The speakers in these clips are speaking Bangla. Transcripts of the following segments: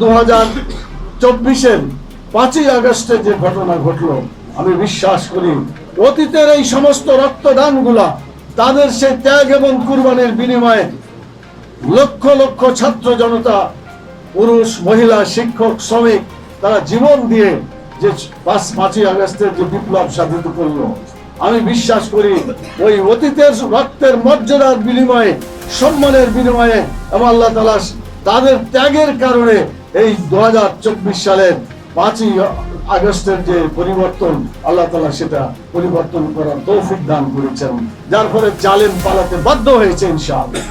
দু হাজার চব্বিশের পাঁচই আগস্টে যে ঘটনা ঘটলো, আমি বিশ্বাস করি অতীতের এই সমস্ত রক্তদানগুলা তাদের সেই ত্যাগ এবং কুরবানির বিনিময়ে লক্ষ লক্ষ ছাত্র জনতা, পুরুষ, মহিলা, শিক্ষক, শ্রমিক, তারা জীবন দিয়ে যে পাঁচ, পাঁচই আগস্টের যে বিপ্লব সাধিত করল, আমি বিশ্বাস করি ওই অতীতের রক্তের মর্যাদার বিনিময়ে, সম্মানের বিনিময়ে এবং আল্লাহ তালা তাদের ত্যাগের কারণে এই দু হাজার চব্বিশ সালের পাঁচই আগস্টের যে পরিবর্তন, আল্লাহ তালা সেটা পরিবর্তন করার তৌফিক দান করেছেন। যার ফলে জালেম পালাতে বাধ্য হয়েছে ইনশাআল্লাহ।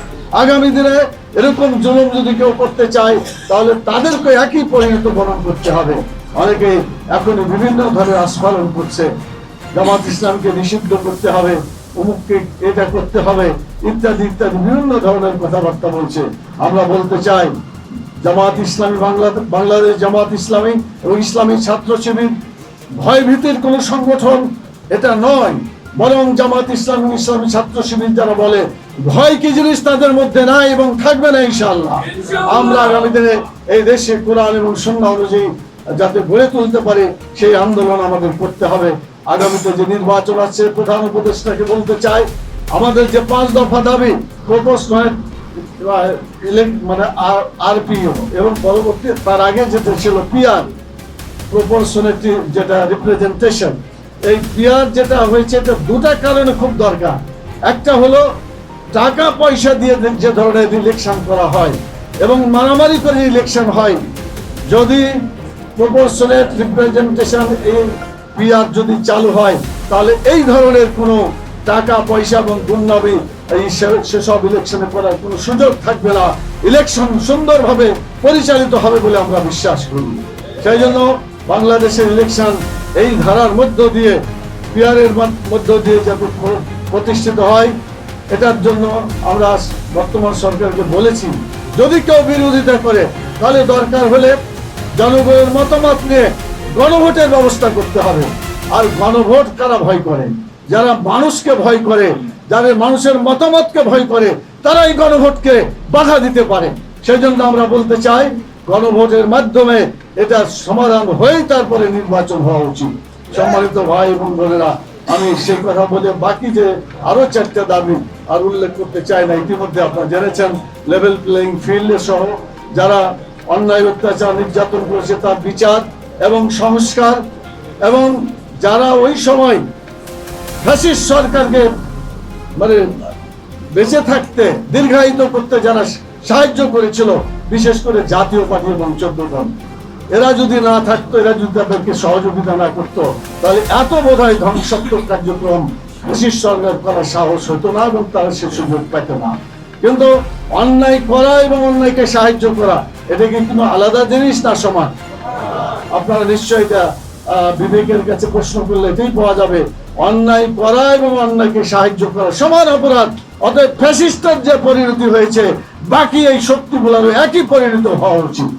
আগামী দিনে এরকম জুলুম যদি কেউ করতে চায়, তাহলে তাদেরকে একই পরিণত বরণ করতে হবে। অনেকে এখন বিভিন্ন ধরনের আস্ফালন করছে। জামাত ইসলামকে নিষিদ্ধ করতে হবে, অমুককে এটা করতে হবে, ইত্যাদি ইত্যাদি বিভিন্ন ধরনের কথাবার্তা বলছে। আমরা বলতে চাই জামাত ইসলামী বাংলা, বাংলাদেশ জামাত ইসলামী এবং ইসলামী ছাত্র শিবির ভয় ভীতির কোন সংগঠন এটা নয়। বরং জামাত ইসলাম এবং ইসলামী ছাত্র শিবির যারা বলে, ভয় কি জিনিস তাদের মধ্যে নাই এবং থাকবে না ইনশাল্লাহ আমরা আগামী দিনে এই দেশে কোরআন এবং সন্ধ্যা অনুযায়ী যাতে গড়ে তুলতে পারে, সেই আন্দোলন আমাদের করতে হবে। আগামীতে যে নির্বাচন আছে প্রধান উপদেষ্টাকে বলতে চাই, আমাদের যে পাঁচ দফা দাবি প্রপোজ নয় মানে আরপিও এবং পরবর্তী তার আগে যেটা ছিল পিআর প্রপোর্শনালিটি যেটা রিপ্রেজেন্টেশন এই পিআর যেটা হয়েছে এটা দুটা কারণে খুব দরকার। একটা হলো টাকা পয়সা দিয়ে যে ধরনের ইলেকশন করা হয় এবং মারামারি করে ইলেকশন হয়। যদি প্রপোর্শনেট রিপ্রেজেন্টেশন এই পিআর যদি চালু হয়, তাহলে এই ধরনের কোনো টাকা পয়সা এবং দুর্নামি এই সেসব ইলেকশনে করার কোনো সুযোগ থাকবে না। ইলেকশন সুন্দরভাবে পরিচালিত হবে বলে আমরা বিশ্বাস করি। সেই জন্য বাংলাদেশের ইলেকশন এই ধারার মধ্য দিয়ে পিয়ারের মধ্য দিয়ে যাতে প্রতিষ্ঠিত হয়, এটার জন্য আমরা বর্তমান সরকারকে বলেছি, যদি কেউ বিরোধিতা করে, তাহলে দরকার হলে জনগণের মতামত নিয়ে গণভোটের ব্যবস্থা করতে হবে। আর গণভোট কারা ভয় করে? যারা মানুষকে ভয় করে যারা মানুষের মতামতকে ভয় করে তারা এই গণভোটকে বাধা দিতে পারে। সেই জন্য আমরা বলতে চাই, গণভোটের মাধ্যমে এটা সমাধান হয়ে তারপরে নির্বাচন হওয়া উচিত। সম্মানিত ভাই এবং বোনেরা, আমি সেই কথা বলে বাকি যে আরও চারটা দাবি আর উল্লেখ করতে চাই না, ইতিমধ্যে আপনারা জেনেছেন লেভেল প্লেইং ফিল্ড সহ যারা অন্যায়, অত্যাচার, নির্যাতন করেছে তার বিচার এবং সংস্কার এবং যারা ওই সময় ফ্যাসিস্ট সরকারকে মানে বেঁচে থাকতে, দীর্ঘায়িত করতে যারা সাহায্য করেছিল, বিশেষ করে জাতীয় পার্টি এবং চোদ্দ এরা যদি না থাকতো, এরা যদি তাদেরকে সহযোগিতা না করতো, তাহলে এত বোধ হয় ধ্বংসাত্মক কার্যক্রম ব্রিটিশ সরকার করার সাহস হতো না এবং তারা সে সুযোগ পেত না। কিন্তু অন্যায় করা এবং অন্যায়কে সাহায্য করা, এটা কি কোনো আলাদা জিনিস না সমান? আপনারা নিশ্চয়ই এটা বিবেকের কাছে প্রশ্ন করলে এটাই পাওয়া যাবে। অন্যায় করা এবং অন্যায়কে সাহায্য করা। সমান অপরাধ। অতএব ফ্যাসিস্টের যে পরিণতি হয়েছে, বাকি এই শক্তিগুলোরও একই পরিণত হওয়া উচিত।